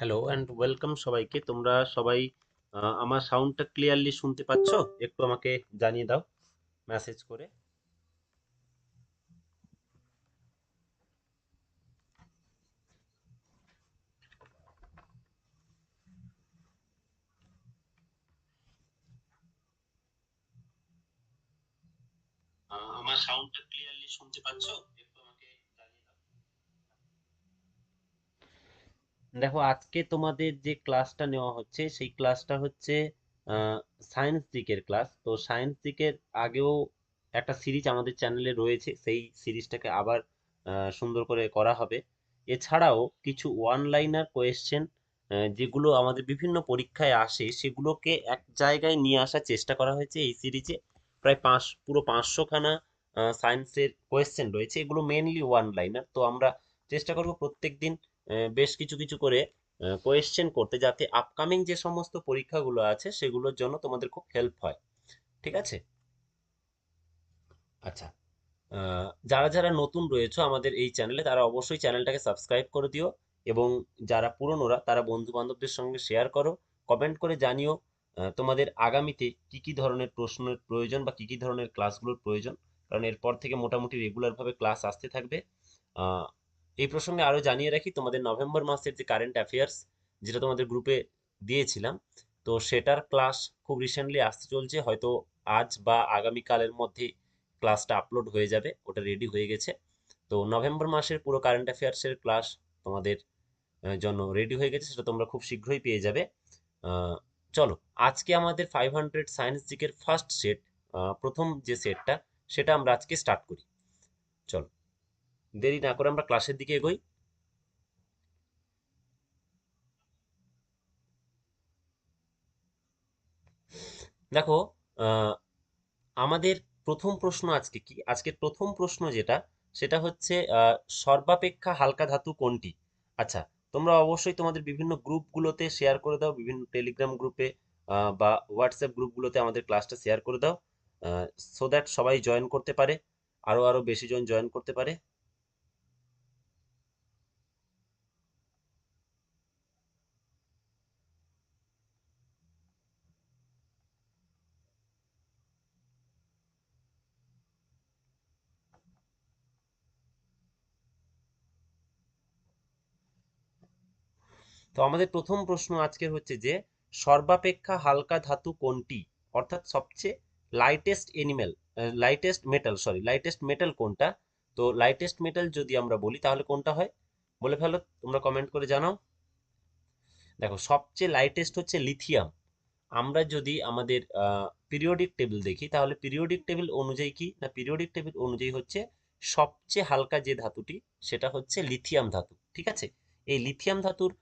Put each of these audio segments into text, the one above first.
Hello and welcome সবাইকে। তোমরা সবাই আমার সাউন্ডটা ক্লিয়ারলি শুনতে পাচ্ছো? একটু আমাকে জানিয়ে দাও মেসেজ করে। আমার সাউন্ডটা ক্লিয়ারলি শুনতে পাচ্ছো একটু আমাকে জানিয়ে দাও দেখো, আজকে তোমাদের যে ক্লাসটা নেওয়া হচ্ছে, সেই ক্লাসটা হচ্ছে সায়েন্স দিকের ক্লাস তো সায়েন্স দিকের আগেও একটা সিরিজ আমাদের চ্যানেলে রয়েছে, সেই সিরিজটাকে আবার সুন্দর করে করা হবে। এছাড়াও কিছু ওয়ান লাইনার কোয়েশ্চেন যেগুলো আমাদের বিভিন্ন পরীক্ষায় আসে, সেগুলোকে এক জায়গায় নিয়ে আসার চেষ্টা করা হয়েছে এই সিরিজে প্রায় পাঁচ, পুরো পাঁচশোখানা সায়েন্সের কোয়েশ্চেন রয়েছে। এগুলো মেনলি ওয়ান লাইনার তো আমরা চেষ্টা করব প্রত্যেক দিন বেশ কিছু কিছু করে কোয়েশ্চেন করতে যাতে আপকামিং যে সমস্ত পরীক্ষাগুলো আছে সেগুলোর জন্য তোমাদের খুব হেল্প হয়। ঠিক আছে? আচ্ছা যারা যারা নতুন রয়েছে আমাদের এই চ্যানেলে তারা অবশ্যই চ্যানেলটাকে সাবস্ক্রাইব করে দিও এবং যারা পুরনোরা তারা বন্ধু বান্ধবদের সঙ্গে শেয়ার করো কমেন্ট করে জানিও তোমাদের আগামীতে কি কি ধরনের প্রশ্নের প্রয়োজন বা কি কি ধরনের ক্লাসগুলোর প্রয়োজন। কারণ এরপর থেকে মোটামুটি রেগুলারভাবে ক্লাস আসতে থাকবে। এই প্রসঙ্গে আরও জানিয়ে রাখি, তোমাদের নভেম্বর মাসের যে কারেন্ট অ্যাফেয়ার্স যেটা তোমাদের গ্রুপে দিয়েছিলাম, তো সেটার ক্লাস খুব রিসেন্টলি আসতে চলছে। হয়তো আজ বা আগামীকালের মধ্যে ক্লাসটা আপলোড হয়ে যাবে, ওটা রেডি হয়ে গেছে। তো নভেম্বর মাসের পুরো কারেন্ট অ্যাফেয়ার্সের ক্লাস তোমাদের জন্য রেডি হয়ে গেছে, সেটা তোমরা খুব শীঘ্রই পেয়ে যাবে। চলো, আজকে আমাদের ফাইভ হান্ড্রেড সায়েন্স জিকের ফার্স্ট সেট প্রথম যে সেটটা সেটা আমরা আজকে স্টার্ট করি। চলো। দেরি না করে আমরা ক্লাসের দিকে এগোই। দেখো আমাদের প্রথম প্রশ্ন আজকে কি? আজকের প্রথম প্রশ্ন যেটা, সেটা হচ্ছে সর্বাপেক্ষা হালকা ধাতু কোনটি? আচ্ছা তোমরা অবশ্যই তোমাদের বিভিন্ন গ্রুপগুলোতে শেয়ার করে দাও, বিভিন্ন টেলিগ্রাম গ্রুপে বা হোয়াটসঅ্যাপ গ্রুপগুলোতে আমাদের ক্লাসটা শেয়ার করে দাও সো দ্যাট সবাই জয়েন করতে পারে, আরও আরও বেশি জন জয়েন করতে পারে। তো আমাদের প্রথম প্রশ্ন আজকের হচ্ছে যে, সর্বাপেক্ষা হালকা ধাতু কোনটি? অর্থাৎ সবচেয়ে lightest animal lightest metal sorry lightest metal কোনটা? তো লাইটেস্ট মেটাল যদি আমরা বলি, তাহলে কোনটা হয়? বলে ফেলো, তোমরা কমেন্ট করে জানাও। দেখো, সবচেয়ে লাইটেস্ট হচ্ছে লিথিয়াম আমরা যদি আমাদের পিরিয়ডিক টেবিল দেখি, তাহলে পিরিয়ডিক টেবিল অনুযায়ী কি? না পিরিয়ডিক টেবিল অনুযায়ী হচ্ছে সবচেয়ে হালকা যে ধাতুটি, সেটা হচ্ছে লিথিয়াম ধাতু, ঠিক আছে? এই লিথিয়াম ধাতুর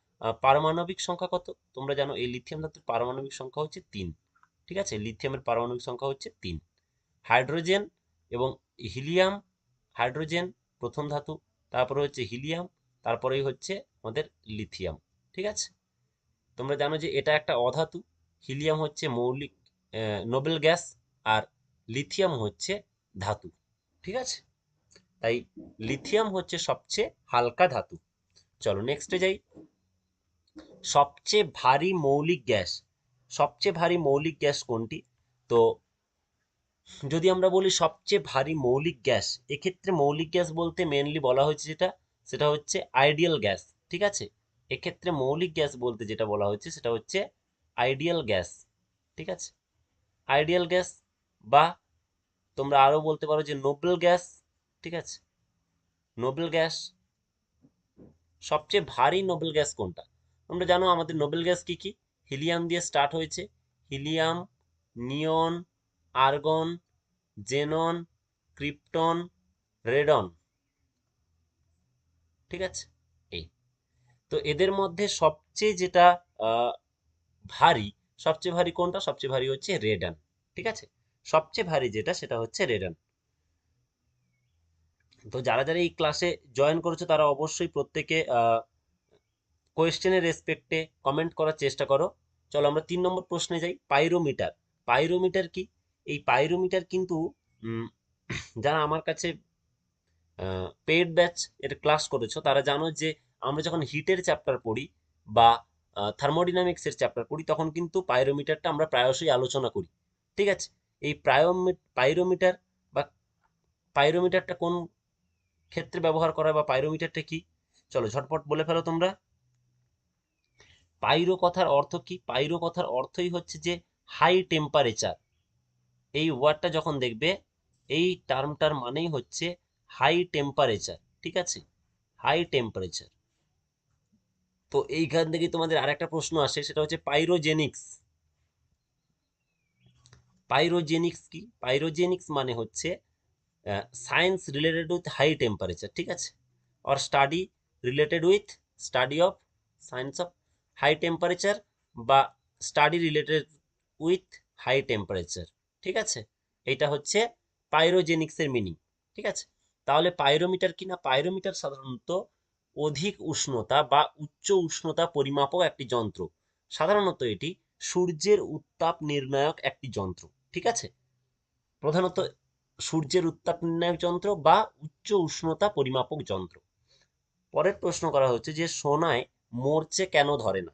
পারমাণবিক সংখ্যা কত? তোমরা জানো এই লিথিয়াম ধাতুর পারমাণবিক সংখ্যা হচ্ছে তিন। ঠিক আছে? লিথিয়ামের পারমাণবিক সংখ্যা হচ্ছে তিন। হাইড্রোজেন এবং হিলিয়াম, হাইড্রোজেন প্রথম ধাতু, তারপরে হচ্ছে হিলিয়াম, তারপরেই হচ্ছে আমাদের লিথিয়াম ঠিক আছে? তোমরা জানো যে এটা একটা অধাতু। হিলিয়াম হচ্ছে মৌলিক নোবেল গ্যাস আর লিথিয়াম হচ্ছে ধাতু। ঠিক আছে? তাই লিথিয়াম হচ্ছে সবচেয়ে হালকা ধাতু। চলো নেক্সটে যাই। সবচেয়ে ভারী মৌলিক গ্যাস, সবচেয়ে ভারী মৌলিক গ্যাস কোনটি? তো যদি আমরা বলি সবচেয়ে ভারী মৌলিক গ্যাস, এক্ষেত্রে মৌলিক গ্যাস বলতে মেনলি বলা হয়েছে যেটা, সেটা হচ্ছে আইডিয়াল গ্যাস ঠিক আছে? এক্ষেত্রে মৌলিক গ্যাস বলতে যেটা বলা হয়েছে, সেটা হচ্ছে আইডিয়াল গ্যাস ঠিক আছে? আইডিয়াল গ্যাস বা তোমরা আরও বলতে পারো যে নোবেল গ্যাস ঠিক আছে? নোবেল গ্যাস সবচেয়ে ভারী নোবেল গ্যাস কোনটা? তোমরা জানো আমাদের নোবেল গ্যাস কি কি? হিলিয়াম দিয়ে স্টার্ট হয়েছে। Helium neon argon xenon krypton radon ঠিক আছে? এই। তো এদের মধ্যে সবচেয়ে যেটা ভারী, সবচেয়ে ভারী কোনটা? সবচেয়ে ভারী হচ্ছে রেডন ঠিক আছে? সবচেয়ে ভারী যেটা, সেটা হচ্ছে রেডন তো যারা যারা এই ক্লাসে জয়েন করেছ, তারা অবশ্যই প্রত্যেকে কোয়েশ্চেনের রেসপেক্টে কমেন্ট করার চেষ্টা করো। চলো আমরা তিন নম্বর প্রশ্নে যাই। পাইরোমিটার পাইরোমিটার কি? এই পাইরোমিটার কিন্তু যারা আমার কাছে পেইড ব্যাচ এর ক্লাস করেছ, তারা জানো যে আমরা যখন হিটের চ্যাপ্টার পড়ি বা থার্মোডিনামিক্সের চ্যাপ্টার পড়ি, তখন কিন্তু পাইরোমিটারটা আমরা প্রায়শই আলোচনা করি। ঠিক আছে? এই প্রায়োমি পাইরোমিটার বা পাইরোমিটারটা কোন ক্ষেত্রে ব্যবহার করা বা পাইরোমিটারটা কি? চলো ঝটপট বলে ফেলো তোমরা। পাইরো কথার অর্থ কি? পাইরো কথার অর্থই হচ্ছে যে হাই টেম্পারেচার এই ওয়ার্ডটা যখন দেখবে, এই টার্মটার মানেই হচ্ছে হাই টেম্পারেচার ঠিক আছে? হাই টেম্পারেচার তো এইখান থেকে তোমাদের আরেকটা প্রশ্ন আসে, সেটা হচ্ছে পাইরোজেনিক্স পাইরোজেনিক্স কি? পাইরোজেনিক্স মানে হচ্ছে science related with high temperature ঠিক আছে? Or study related with study of science of high temperature বা study related with high temperature ঠিক আছে? এইটা হচ্ছে পাইরোজেনিক্সের মিনিং ঠিক আছে? তাহলে পাইরোমিটার কি না? পাইরোমিটার সাধারণত অধিক উষ্ণতা বা উচ্চ উষ্ণতা পরিমাপক একটি যন্ত্র। সাধারণত এটি সূর্যের উত্তাপ নির্ণায়ক একটি যন্ত্র, ঠিক আছে? প্রধানত সূর্যের উত্তাপ নির্ণায়ক যন্ত্র বা উচ্চ উষ্ণতা পরিমাপক যন্ত্র। পরের প্রশ্ন করা হচ্ছে যে সোনায় মরচে কেন ধরে না?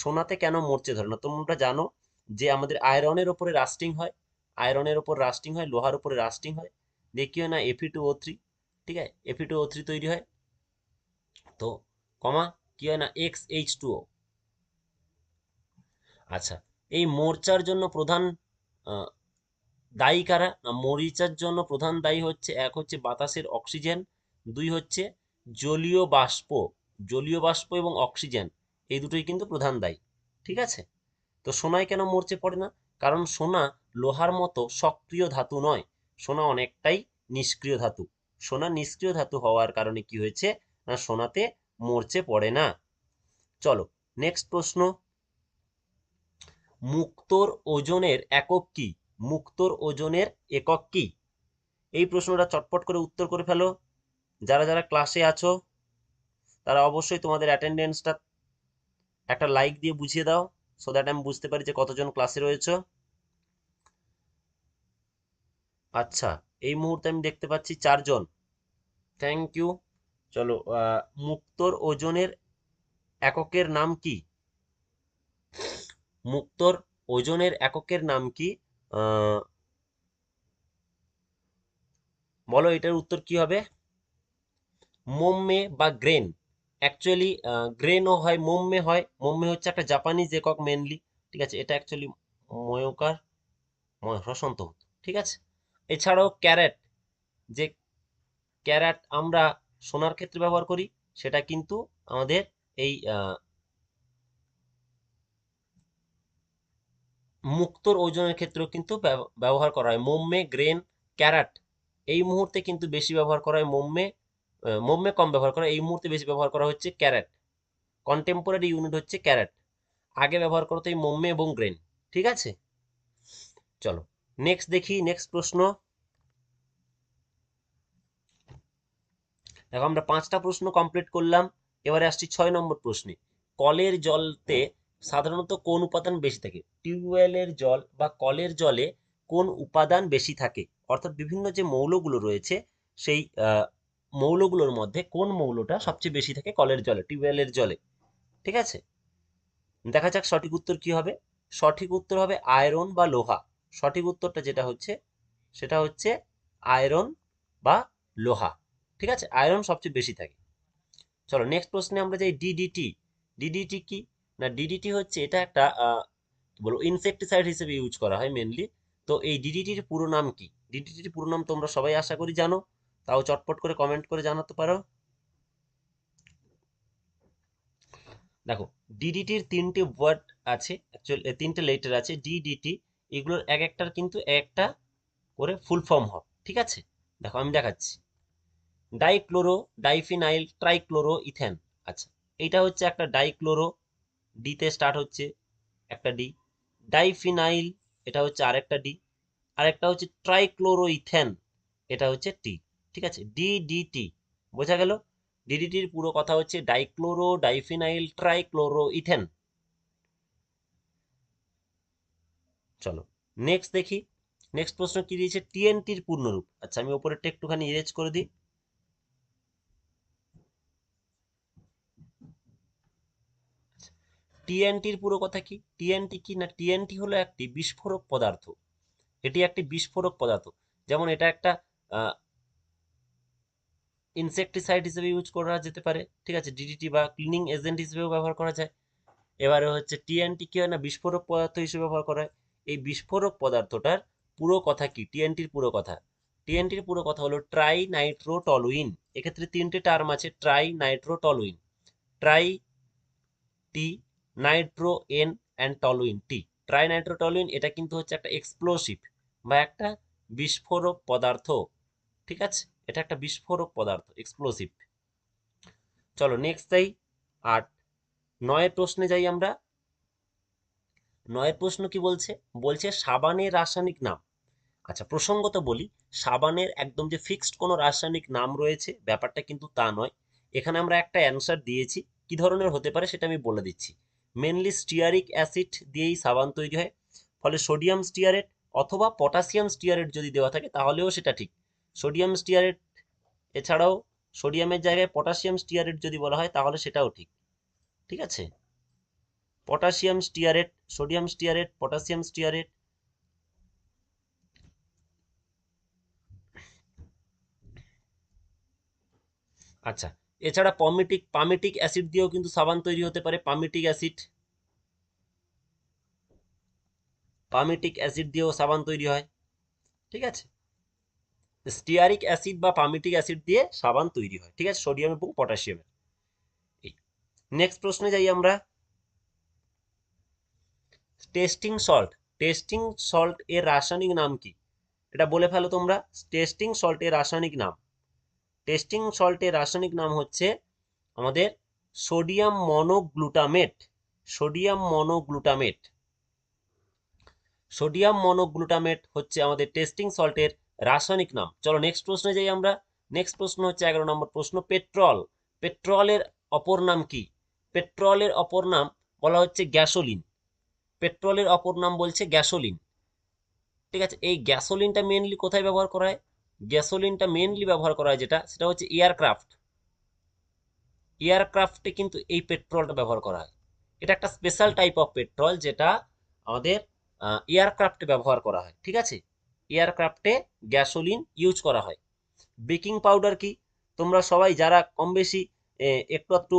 সোনাতে কেন মরচে ধরে না? তোমরা জানো যে আমাদের আয়রনের ওপরে রাস্টিং হয়, আয়রনের ওপর রাস্টিং হয়, লোহার উপরে রাস্টিং হয় দিয়ে কি হয় না এফি টু ও থ্রি ঠিক আছে? এফি টু ও থ্রি তৈরি হয়। তো কমা, কি হয় না? এক্স এইচ টু ও আচ্ছা এই মোর্চার জন্য প্রধান দায়ী কারা? না, মরিচার জন্য প্রধান দায়ী হচ্ছে, এক হচ্ছে বাতাসের অক্সিজেন, দুই হচ্ছে জলীয় বাষ্প। জলীয় বাষ্প এবং অক্সিজেন, এই দুটোই কিন্তু প্রধান দায়ী, ঠিক আছে? তো সোনায় কেন মরচে পড়ে না? কারণ সোনা লোহার মতো সক্রিয় ধাতু নয়, সোনা অনেকটাই নিষ্ক্রিয় ধাতু। সোনা নিষ্ক্রিয় ধাতু হওয়ার কারণে কি হয়েছে? না, সোনাতে মরচে পড়ে না। চলো নেক্সট প্রশ্ন। মুক্তোর ওজনের একক কি? মুক্তোর ওজনের একক কি? এই প্রশ্নটা চটপট করে উত্তর করে ফেলো। যারা যারা ক্লাসে আছো তারা অবশ্যই তোমাদের অ্যাটেন্ডেন্সটা একটা লাইক দিয়ে বুঝিয়ে দাও সো দ্যাট আমি বুঝতে পারি যে কতজন ক্লাসে রয়েছে। আচ্ছা এই মুহূর্তে আমি দেখতে পাচ্ছি চারজন। থ্যাংক ইউ চলো মুক্তোর ওজনের এককের নাম কি? মুক্তোর ওজনের এককের নাম কি? বলো এটার উত্তর কি হবে? মোম্মে বা গ্রেন। অ্যাকচুয়ালি গ্রেনও হয় মোম্মে হয়। মোম্মে হচ্ছে একটা জাপানিজ একক মেনলি ঠিক আছে? এটা অ্যাকচুয়ালি ময়কার হতো ঠিক আছে? এছাড়াও ক্যারেট, যে ক্যারেট আমরা সোনার ক্ষেত্রে ব্যবহার করি, সেটা কিন্তু আমাদের এই মুক্তোর ওজনের ক্ষেত্রেও কিন্তু ব্যবহার করা হয়। মোম্মে গ্রেন ক্যারাট এই মুহূর্তে কিন্তু বেশি ব্যবহার করা হয় মোম্মে মোম্মে কম ব্যবহার করা। এই মুহূর্তে বেশি ব্যবহার করা হচ্ছে ক্যারেট। কন্টেম্পোরারি ইউনিট হচ্ছে ক্যারেট। আগে ব্যবহার করতো এই মোম্মে এবং গ্রেন, ঠিক আছে? চলো নেক্সট দেখি নেক্সট প্রশ্ন। দেখো, আমরা পাঁচটা প্রশ্ন কমপ্লিট করলাম। এবারে আসছি ছয় নম্বর প্রশ্নে। কলের জলতে সাধারণত কোন উপাদান বেশি থাকে? টিউবওয়েলের জল বা কলের জলে কোন উপাদান বেশি থাকে? অর্থাৎ বিভিন্ন যে মৌলগুলো রয়েছে, সেই মৌলগুলোর মধ্যে কোন মৌলটা সবচেয়ে বেশি থাকে? কলের জলে, টিউবওয়েলের জলে। ঠিক আছে? দেখা যাক সঠিক উত্তর কি হবে। সঠিক উত্তর হবে আয়রন বা লোহা। সঠিক উত্তরটা যেটা হচ্ছে, সেটা হচ্ছে আয়রন বা লোহা। ঠিক আছে? আয়রন সবচেয়ে বেশি থাকে। চলো নেক্সট প্রশ্নে আমরা যাই। ডিডিটি ডিডিটি কি? না ডিডিটি হচ্ছে এটা একটা বলো ইনসেকটিসাইড হিসেবে ইউজ করা হয় মেনলি তো এই ডিডিটির পুরো নাম কি? ডিডিটির পুরো নাম তোমরা সবাই আশা করি জানো। তাও চটপট করে কমেন্ট করে জানাতে পারো। দেখো ডিডিটির তিনটে ওয়ার্ড আছে অ্যাকচুয়ালি তিনটে লেটার আছে ডিডিটি এগুলোর এক একটার কিন্তু একটা করে ফুল ফর্ম হবে, ঠিক আছে? দেখো, আমি দেখাচ্ছি। ডাইক্লোরো ডাইফিনাইল ট্রাইক্লোরো ইথেন আচ্ছা এইটা হচ্ছে একটা ডাইক্লোরো ডিতে স্টার্ট হচ্ছে একটা ডি ডাইফিনাইল এটা হচ্ছে আরেকটা ডি আরেকটা হচ্ছে ট্রাইক্লোরো ইথেন এটা হচ্ছে টি ঠিক আছে? ডিডিটি বোঝা গেল? ডিডিটির পুরো কথা হচ্ছে ডাইক্লোরো, ডাইফিনাইল ট্রাইক্লোরো ইথেন চলো নেক্সট দেখি। নেক্সট প্রশ্ন কি দিয়েছে? টিএনটির পূর্ণরূপ। আচ্ছা আমি ওপরেরটা একটুখানি ইরেজ করে দিই। টিএনটির পুরো কথা কি? টিএনটি কি না? টিএনটি হলো একটি বিস্ফোরক পদার্থ। এটি একটি বিস্ফোরক পদার্থ। যেমন এটা একটা ইনসেকটিসাইড হিসেবে ইউজ করা যেতে পারে, ঠিক আছে? ডিডিটি বা ক্লিনিং এজেন্ট হিসেবেও ব্যবহার করা যায়। এবারে হচ্ছে টিএনটি কি হয় না? বিস্ফোরক পদার্থ হিসেবে ব্যবহার করা হয়। এই বিস্ফোরক পদার্থটার পুরো কথা কি? টিএনটির পুরো কথা। টিএনটির পুরো কথা হলো ট্রাই নাইট্রোটলুইন এক্ষেত্রে তিনটে টার্ম আছে tri nitrotoluene tri T nitro N and toluene T tri nitrotoluene এটা কিন্তু হচ্ছে একটা এক্সপ্লোসিভ বা একটা বিস্ফোরক পদার্থ, ঠিক আছে? এটা একটা বিস্ফোরক পদার্থ এক্সপ্লোসিভ চলো নেক্সট যাই, আট। নয়ের প্রশ্নে যাই আমরা। নয়ের প্রশ্ন কি বলছে? বলছে সাবানের রাসায়নিক নাম। আচ্ছা প্রসঙ্গত বলি, সাবানের একদম যে ফিক্সড কোনো রাসায়নিক নাম রয়েছে, ব্যাপারটা কিন্তু তা নয়। এখানে আমরা একটা অ্যান্সার দিয়েছি, কি ধরনের হতে পারে সেটা আমি বলে দিচ্ছি। মেনলি স্টিয়ারিক অ্যাসিড দিয়েই সাবান তৈরি হয়, ফলে সোডিয়াম স্টিয়ারেট অথবা পটাশিয়াম স্টিয়ারেট যদি দেওয়া থাকে, তাহলেও সেটা ঠিক। সোডিয়াম স্টিয়ারেট, এছাড়াও সোডিয়ামের জায়গায় পটাশিয়াম স্টিয়ারেট যদি বলা হয়, তাহলে সেটাও ঠিক। ঠিক আছে? Potassium stearate, sodium stearate, potassium stearate আচ্ছা এছাড়া পমিটিক, পামিটিক অ্যাসিড দিয়েও কিন্তু সাবান তৈরি হতে পারে, পামিটিক অ্যাসিড। পামিটিক অ্যাসিড দিয়েও সাবান তৈরি হয়। ঠিক আছে? স্টিয়ারিক অ্যাসিড বা পামিটিক অ্যাসিড দিয়ে সাবান তৈরি হয়, ঠিক আছে? সোডিয়াম এবং পটাশিয়ামের নেক্সট প্রশ্নে যাই আমরা। টেস্টিং সল্ট টেস্টিং সল্ট এর রাসায়নিক নাম কি? এটা বলে ফেলো তোমরা। টেস্টিং সল্ট এর রাসায়নিক নাম। টেস্টিং সল্টের রাসায়নিক নাম হচ্ছে আমাদের sodium monoglutamate sodium monoglutamate sodium monoglutamate হচ্ছে আমাদের টেস্টিং সল্টের রাসায়নিক নাম। চলো নেক্সট প্রশ্নে যাই আমরা। নেক্সট প্রশ্ন হচ্ছে এগারো নম্বর প্রশ্ন পেট্রল পেট্রলের অপর নাম কি? পেট্রলের অপর নাম বলা হচ্ছে গ্যাসোলিন পেট্রোলের অপর নাম বলছে গ্যাসোলিন ঠিক আছে, এই গ্যাসোলিনটা মেনলি কোথায় ব্যবহার করা হয়? গ্যাসোলিনটা মেনলি ব্যবহার করা হয় যেটা, সেটা হচ্ছে এয়ারক্রাফট এয়ারক্রাফটে কিন্তু এই পেট্রোলটা ব্যবহার করা হয়। এটা একটা স্পেশাল টাইপ অফ পেট্রোল যেটা আমাদের এয়ারক্রাফটে ব্যবহার করা হয়। ঠিক আছে? এয়ারক্রাফটে গ্যাসোলিন ইউজ করা হয়। বেকিং পাউডার কি? তোমরা সবাই যারা কম বেশি একটু একটু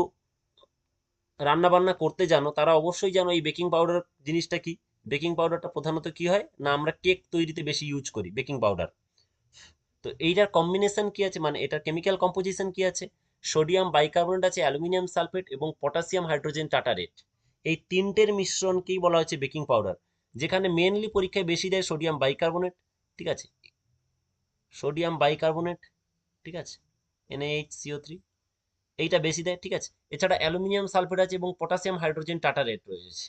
রান্না বান্না করতে জানো, তারা অবশ্যই জানো এই বেকিং পাউডার জিনিসটা কি? বেকিং পাউডারটা প্রধানত কি হয়? না, আমরা কেক তৈরিতে বেশি ইউজ করি বেকিং পাউডার। তো এইটার কম্বিনেশন কি আছে? মানে এটার কেমিক্যাল কম্পোজিশন কি আছে? সোডিয়াম বাইকার্বনেট আছে, অ্যালুমিনিয়াম সালফেট এবং পটাশিয়াম হাইড্রোজেন টাটারেট। এই তিনটের মিশ্রণকেই বলা হচ্ছে বেকিং পাউডার। যেখানে মেনলি পরীক্ষায় বেশি দেয় সোডিয়াম বাইকার্বনেট ঠিক আছে? সোডিয়াম বাইকার্বনেট, ঠিক আছে? এনএইচ সিও থ্রি এইটা বেশি দেয়, ঠিক আছে? এছাড়া অ্যালুমিনিয়াম সালফেট আছে এবং পটাশিয়াম হাইড্রোজেন টাটারেট রয়েছে,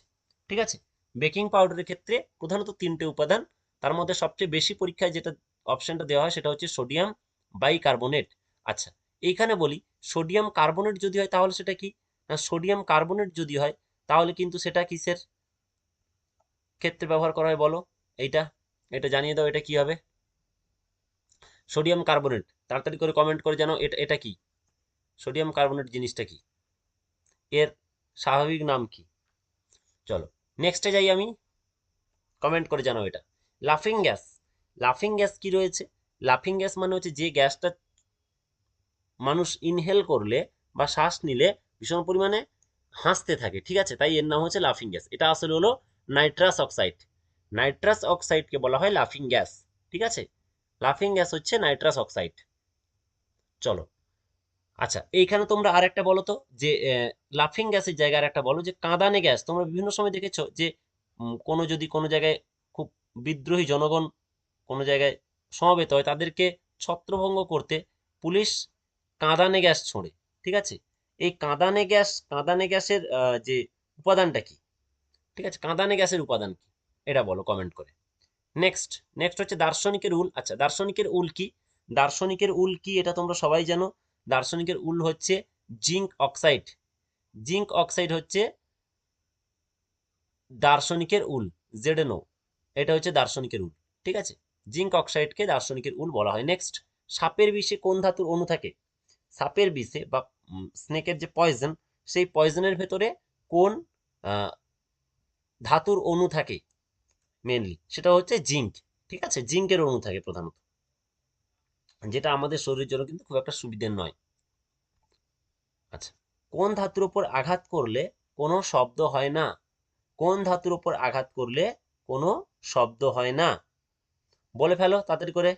ঠিক আছে? বেকিং পাউডারের ক্ষেত্রে প্রধানত তিনটে উপাদান, তার মধ্যে সবচেয়ে বেশি পরীক্ষায় যেটা অপশনটা দেওয়া হয় সেটা হচ্ছে সোডিয়াম বাইকার্বনেট। আচ্ছা এইখানে বলি, সোডিয়াম কার্বনেট যদি হয় তাহলে সেটা কি? না, সোডিয়াম কার্বনেট যদি হয় তাহলে কিন্তু সেটা কিসের ক্ষেত্রে ব্যবহার করা হয় বলো? এইটা এটা জানিয়ে দাও, এটা কি হবে? সোডিয়াম কার্বোনেট তাড়াতাড়ি করে কমেন্ট করে জানাও, এটা এটা কি? সোডিয়াম কার্বোনেট জিনিসটা কি? এর স্বাভাবিক নাম কি? চলো নেক্সটে যাই আমি কমেন্ট করে জানাও এটা। লাফিং গ্যাস লাফিং গ্যাস কি রয়েছে? লাফিং গ্যাস মানে হচ্ছে যে গ্যাসটা মানুষ ইনহেল করলে বা শ্বাস নিলে ভীষণ পরিমাণে হাসতে থাকে, ঠিক আছে? তাই এর নাম হচ্ছে লাফিং গ্যাস এটা আসলে হলো নাইট্রাস অক্সাইড নাইট্রাস অক্সাইডকে বলা হয় লাফিং গ্যাস ঠিক আছে? লাফিং গ্যাস হচ্ছে নাইট্রাস অক্সাইড। চলো। আচ্ছা এইখানে তোমরা আর একটা বলো তো, যে লাফিং গ্যাসের জায়গায় আর একটা বলো, যে, কাঁদানে গ্যাস তোমরা বিভিন্ন সময় দেখেছ যে কোনো যদি কোনো জায়গায় খুব বিদ্রোহী জনগণ কোনো জায়গায় সমবেত হয়, তাদেরকে ছত্রভঙ্গ করতে পুলিশ কাঁদানে গ্যাস ছোঁড়ে, ঠিক আছে? এই কাঁদানে গ্যাস কাঁদানে গ্যাসের যে, উপাদানটা কি? ঠিক আছে, কাঁদানে গ্যাসের উপাদান কি? এটা বলো কমেন্ট করে। নেক্সট নেক্সট হচ্ছে দার্শনিকের উল। আচ্ছা দার্শনিকের উল কি? দার্শনিকের উল কি, এটা তোমরা সবাই জানো। দার্শনিকের উল হচ্ছে জিঙ্ক অক্সাইড। জিঙ্ক অক্সাইড হচ্ছে দার্শনিকের উল জেডেনো এটা হচ্ছে দার্শনিকের উল, ঠিক আছে? জিঙ্ক অক্সাইডকে দার্শনিকের উল বলা হয়। নেক্সট সাপের বিষে কোন ধাতুর অণু থাকে? সাপের বিষে বা স্নেকের যে পয়জন সেই পয়জনের ভেতরে কোন ধাতুর অণু থাকে? মেনলি সেটা হচ্ছে জিঙ্ক ঠিক আছে? জিঙ্কের অণু থাকে প্রধানত। যেটা আমাদের শরীরের জন্য কিন্তু খুব একটা সুবিধের নয়। আচ্ছা কোন ধাতুর উপর আঘাত করলে কোনো শব্দ হয় না? কোন ধাতুর উপর আঘাত করলে কোনো শব্দ হয় না? বলে ফেলো তাড়াতাড়ি করে।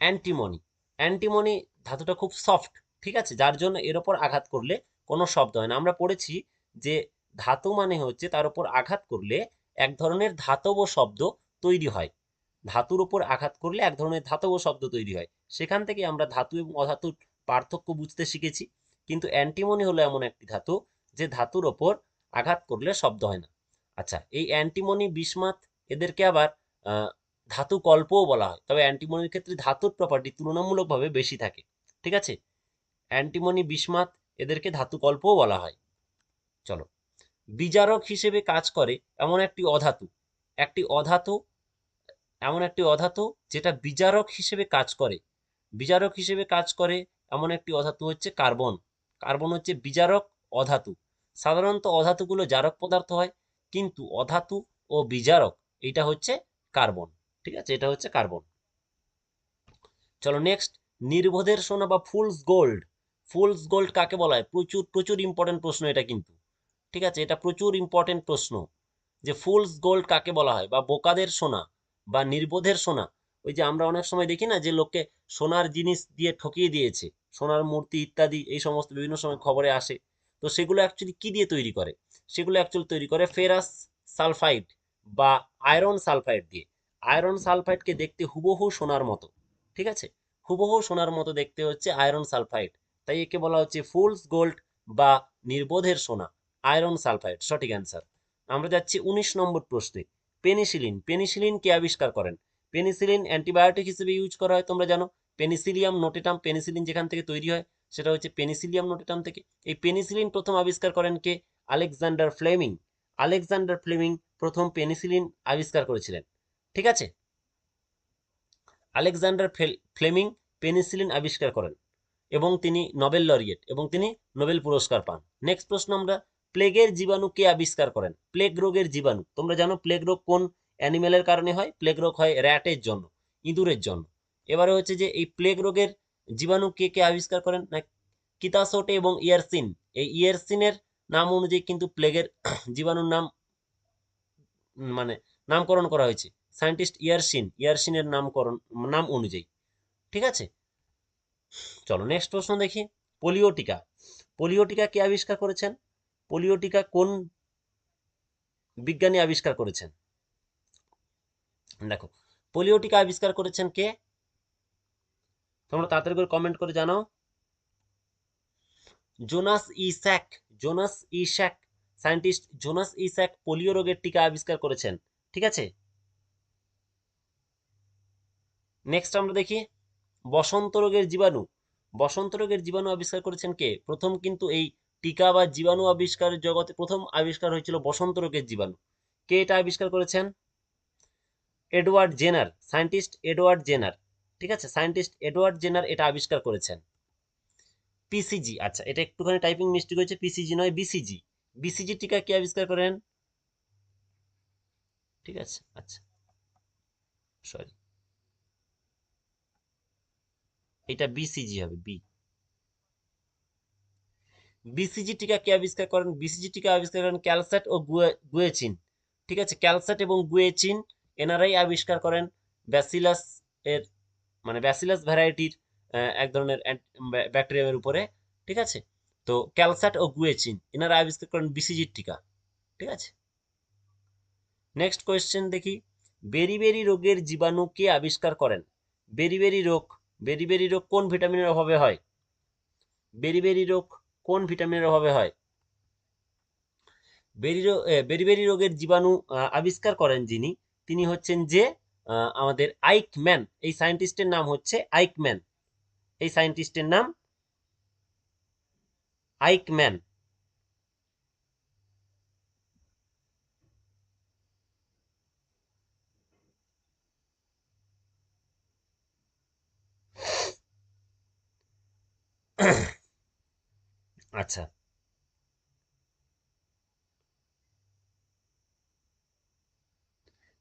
অ্যান্টিমনি অ্যান্টিমনি ধাতুটা খুব সফট ঠিক আছে? যার জন্য এর ওপর আঘাত করলে কোনো শব্দ হয় না। আমরা পড়েছি যে ধাতু মানে হচ্ছে তার উপর আঘাত করলে এক ধরনের ধাতব শব্দ তৈরি হয়। ধাতুর উপর আঘাত করলে এক ধরনের ধাতব শব্দ তৈরি হয়। সেখান থেকে আমরা ধাতু এবং অধাতুর পার্থক্য বুঝতে শিখেছি। কিন্তু অ্যান্টিমনি হলো এমন একটি ধাতু যে ধাতুর ওপর আঘাত করলে শব্দ হয় না। আচ্ছা এই অ্যান্টিমনি বিসমাত এদেরকে আবার ধাতু কল্পও বলা হয়। তবে অ্যান্টিমনির ক্ষেত্রে ধাতুর প্রপার্টি তুলনামূলকভাবে বেশি থাকে। ঠিক আছে? অ্যান্টিমনি বিসমাত এদেরকে ধাতু কল্পও বলা হয়। চলো। বিজারক হিসেবে কাজ করে এমন একটি অধাতু। একটি অধাতু, এমন একটি অধাতু যেটা বিজারক হিসেবে কাজ করে। বিজারক হিসেবে কাজ করে এমন একটি অধাতু হচ্ছে কার্বন। কার্বন হচ্ছে বিজারক অধাতু। সাধারণত অধাতুগুলো জারক পদার্থ হয়, কিন্তু অধাতু ও বিজারক এটা হচ্ছে কার্বন। ঠিক আছে? এটা হচ্ছে কার্বন। চলো নেক্সট নির্বোধের সোনা বা ফুলস গোল্ড ফুলস গোল্ড কাকে বলা হয়? প্রচুর প্রচুর ইম্পর্টেন্ট প্রশ্ন এটা কিন্তু। ঠিক আছে? এটা প্রচুর ইম্পর্টেন্ট প্রশ্ন। যে ফুলস গোল্ড কাকে বলা হয়? বা বোকাদের সোনা? বা নির্বোধের সোনা? ওই যে আমরা অনেক সময় দেখি না যে লোককে সোনার জিনিস দিয়ে ঠকিয়ে দিয়েছে? সোনার মূর্তি ইত্যাদি, এই সমস্ত বিভিন্ন সময় খবরে আসে। তো সেগুলো অ্যাকচুয়ালি কি দিয়ে তৈরি করে? সেগুলো অ্যাকচুয়ালি তৈরি করে ফেরাস সালফাইড বা আয়রন সালফাইড দিয়ে। আয়রন সালফাইডকে দেখতে হুবহু সোনার মতো। ঠিক আছে? হুবহু সোনার মতো দেখতে হচ্ছে আয়রন সালফাইড তাই একে বলা হচ্ছে ফুলস গোল্ড বা নির্বোধের সোনা। আয়রন সালফাইড, সঠিক অ্যান্সার। আমরা যাচ্ছি উনিশ নম্বর প্রশ্নে। পেনিসিলিন পেনিসিলিন কে আবিষ্কার করেন? পেনিসিলিন অ্যান্টিবায়োটিক হিসেবে ইউজ করা হয়, তোমরা জানো? পেনিসিলিয়াম নোটেটাম, পেনিসিলিন যেখান থেকে তৈরি হয়, সেটা হচ্ছে পেনিসিলিয়াম নোটেটাম থেকে। এই পেনিসিলিন প্রথম আবিষ্কার করেন কে? Alexander Fleming. আলেকজান্ডার ফ্লেমিং প্রথম পেনিসিলিন আবিষ্কার করেছিলেন। ঠিক আছে? আলেকজান্ডার ফ্লেমিং পেনিসিলিন আবিষ্কার করেন এবং তিনি নোবেল লরিয়েট এবং তিনি নোবেল পুরস্কার পান। নেক্সট প্রশ্ন আমরা প্লেগের জীবাণু কে আবিষ্কার করেন? প্লেগ রোগের জীবাণু। তোমরা জানো প্লেগ রোগ কোন অ্যানিমেলের কারণে হয়? প্লেগ রোগ হয় র্যাটের জন্য, ইঁদুরের জন্য। এবারে হচ্ছে যে এই প্লেগ রোগের জীবাণু কে কে আবিষ্কার করেন? না, কিতাসোটে এবং ইয়ারসিন। এই ইয়ারসিনের নাম অনুযায়ী কিন্তু প্লেগের জীবাণুর নাম মানে নামকরণ করা হয়েছে। সায়েন্টিস্ট ইয়ারসিন, ইয়ারসিনের নামকরণ, নাম অনুযায়ী। ঠিক আছে? চলো, নেক্সট প্রশ্ন দেখি। পোলিও টিকা পোলিও টিকা কে আবিষ্কার করেছেন? পোলিও টিকা কোন বিজ্ঞানী আবিষ্কার করেছেন? দেখো পোলিও টিকা আবিষ্কার করেছেন কে? তোমরা তাড়াতাড়ি করে কমেন্ট করে জানাও। Jonas E Salk, Jonas E Salk, scientist Jonas E Salk polio রোগের টিকা আবিষ্কার করেছেন, ঠিক আছে? নেক্সট আমরা দেখি, বসন্ত রোগের জীবাণু। বসন্ত রোগের জীবাণু আবিষ্কার করেছেন কে? প্রথম কিন্তু এই টিকা বা জীবাণু আবিষ্কারের জগতে প্রথম আবিষ্কার হয়েছিল বসন্ত রোগের জীবাণু। কে এটা আবিষ্কার করেছেন? Edward Jenner, scientist Edward Jenner. ঠিক আছে? সায়েন্টিস্ট এডওয়ার্ড জেনার এটা আবিষ্কার করেছেন। পিসিজি আচ্ছা এটা একটুখানি টাইপিং মিস্টেক হয়েছে, পিসিজি নয়, বিসিজি। বিসিজি টিকা কে আবিষ্কার করেন? ঠিক আছে আচ্ছা সরি। এটা বিসিজি হবে, বি। বিসিজি টিকা কে আবিষ্কার করেন? বিসিজি টিকা আবিষ্কার করেন ক্যালসাট ও গুয়েচিন। ঠিক আছে? ক্যালসাট এবং গুয়েচিন এনারাই আবিষ্কার করেন। ব্যাসিলাস এর মানে ব্যাসিলাস ভ্যারাইটির এক ধরনের ব্যাকটেরিয়ামের উপরে। ঠিক আছে? তো ক্যালসাট ও গুয়েচিন এনারা আবিষ্কার করেন বিসিজির টিকা। ঠিক আছে? নেক্সট কোয়েশ্চেন দেখি। বেরিবেরি রোগের জীবাণু কে আবিষ্কার করেন? বেরিবেরি রোগ বেরিবেরি রোগ কোন ভিটামিনের অভাবে হয়? বেরিবেরি রোগ কোন ভিটামিনের অভাবে হয়? বেরি বেরিবেরি রোগের জীবাণু আবিষ্কার করেন যিনি। তিনি হচ্ছেন যে আমাদের আইকম্যান। এই সায়েন্টিস্টের নাম হচ্ছে আইকম্যান। এই সায়েন্টিস্টের নাম আইকম্যান। আচ্ছা।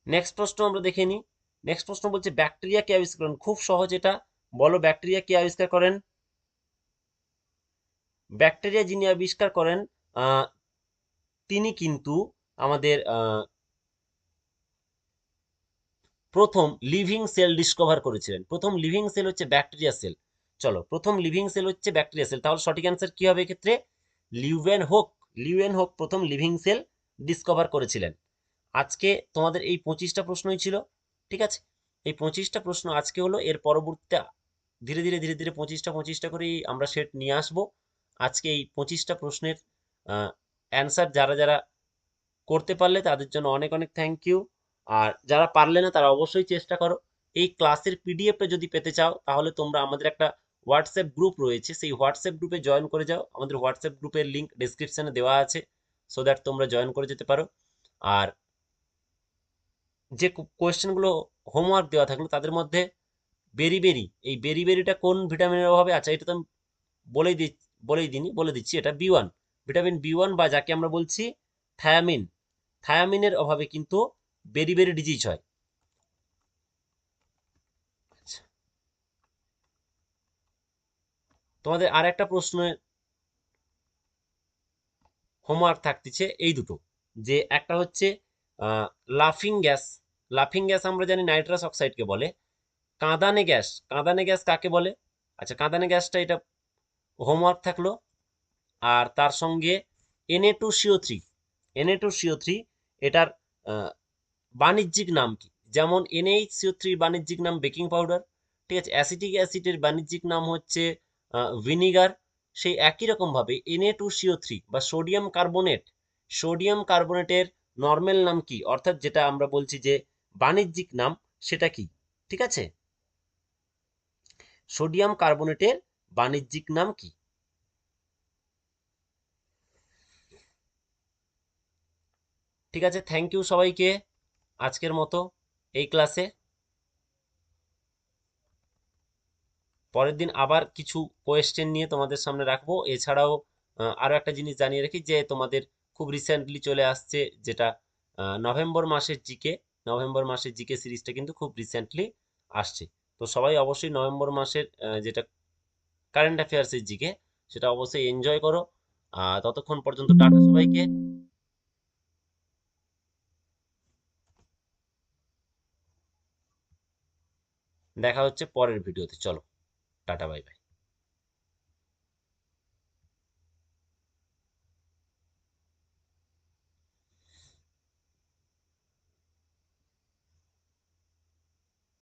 নেক্সট প্রশ্ন আমরা দেখে নিই। নেক্সট প্রশ্ন বলছে ব্যাকটেরিয়া কে আবিষ্কার করেন? খুব সহজ এটা। বলো ব্যাকটেরিয়া কে আবিষ্কার করেন? ব্যাকটেরিয়া যিনি আবিষ্কার করেন তিনি কিন্তু আমাদের প্রথম লিভিং সেল ডিসকভার করেছিলেন। প্রথম লিভিং সেল হচ্ছে ব্যাকটেরিয়া সেল চলো, প্রথম লিভিং সেল হচ্ছে ব্যাকটেরিয়া সেল তাহলে সঠিক অ্যান্সার কি হবে এক্ষেত্রে? লিউভেন হোক লিউয়েন হোক প্রথম লিভিং সেল ডিসকভার করেছিলেন। আজকে তোমাদের এই পঁচিশটা প্রশ্নই ছিল, ঠিক আছে? এই পঁচিশটা প্রশ্ন আজকে হলো, এর পরবর্তীতে ধীরে ধীরে ধীরে ধীরে পঁচিশটা পঁচিশটা করেই আমরা সেট নিয়ে আসব। আজকে এই পঁচিশটা প্রশ্নের অ্যান্সার যারা যারা করতে পারলে তাদের জন্য অনেক অনেক থ্যাংক ইউ আর যারা পারলে না, তারা অবশ্যই চেষ্টা করো। এই ক্লাসের পিডিএফটা যদি পেতে চাও, তাহলে তোমরা আমাদের একটা হোয়াটসঅ্যাপ গ্রুপ রয়েছে, সেই হোয়াটসঅ্যাপ গ্রুপে জয়েন করে যাও। আমাদের হোয়াটসঅ্যাপ গ্রুপের লিঙ্ক ডিসক্রিপশনে দেওয়া আছে সো দ্যাট তোমরা জয়েন করে যেতে পারো। আর যে কোয়েশ্চেনগুলো হোমওয়ার্ক দেওয়া থাকল, তাদের মধ্যে বেরি বেরি, এই বেরি বেরিটা কোন ভিটামিনের অভাবে? আচ্ছা এটা তো আমি বলেই দি বলেই দিনি বলে দিচ্ছি, এটা B one. Vitamin B one বা যাকে আমরা বলছি, থায়ামিন। থায়ামিনের অভাবে কিন্তু বেরি বেরি ডিজিজ হয়। তোমাদের আর একটা প্রশ্নের হোমওয়ার্ক থাকতেছে এই দুটো, যে একটা হচ্ছে লাফিং গ্যাস লাফিং গ্যাস আমরা জানি নাইট্রাস অক্সাইডকে বলে। কাঁদানে গ্যাস কাঁদানে গ্যাস কাকে বলে? আচ্ছা কাঁদানে গ্যাসটা এটা হোমওয়ার্ক থাকল। আর তার সঙ্গে NA two CO three NA two CO three এটার বাণিজ্যিক নাম কি? যেমন এনএইচ সিও থ্রির বাণিজ্যিক নাম বেকিং পাউডার ঠিক আছে? অ্যাসিটিক অ্যাসিডের বাণিজ্যিক নাম হচ্ছে ভিনিগার সেই একই রকমভাবে এনএ টু সিও থ্রি বা সোডিয়াম কার্বনেট। সোডিয়াম কার্বনেটের নর্মাল নাম কি? অর্থাৎ যেটা আমরা বলছি যে বাণিজ্যিক নাম, সেটা কি? ঠিক আছে? সোডিয়াম কার্বনেটের বাণিজ্যিক নাম কি? ঠিক আছে থ্যাংক ইউ সবাইকে আজকের মতো এই ক্লাসে। পরের দিন আবার কিছু কোয়েশ্চেন নিয়ে তোমাদের সামনে রাখব। এছাড়াও আহ, আরও একটা জিনিস জানিয়ে রাখি যে তোমাদের খুব রিসেন্টলি চলে আসছে যেটা নভেম্বর মাসের জিকে নভেম্বর মাসের জিকে সিরিজটা কিন্তু খুব রিসেন্টলি আসছে। তো সবাই অবশ্যই নভেম্বর মাসের যেটা কারেন্ট অ্যাফেয়ার্সের জিকে সেটা অবশ্যই এনজয় করো। ততক্ষণ পর্যন্ত টাটা সবাইকে। দেখা হচ্ছে পরের ভিডিওতে। চলো। Tata bye bye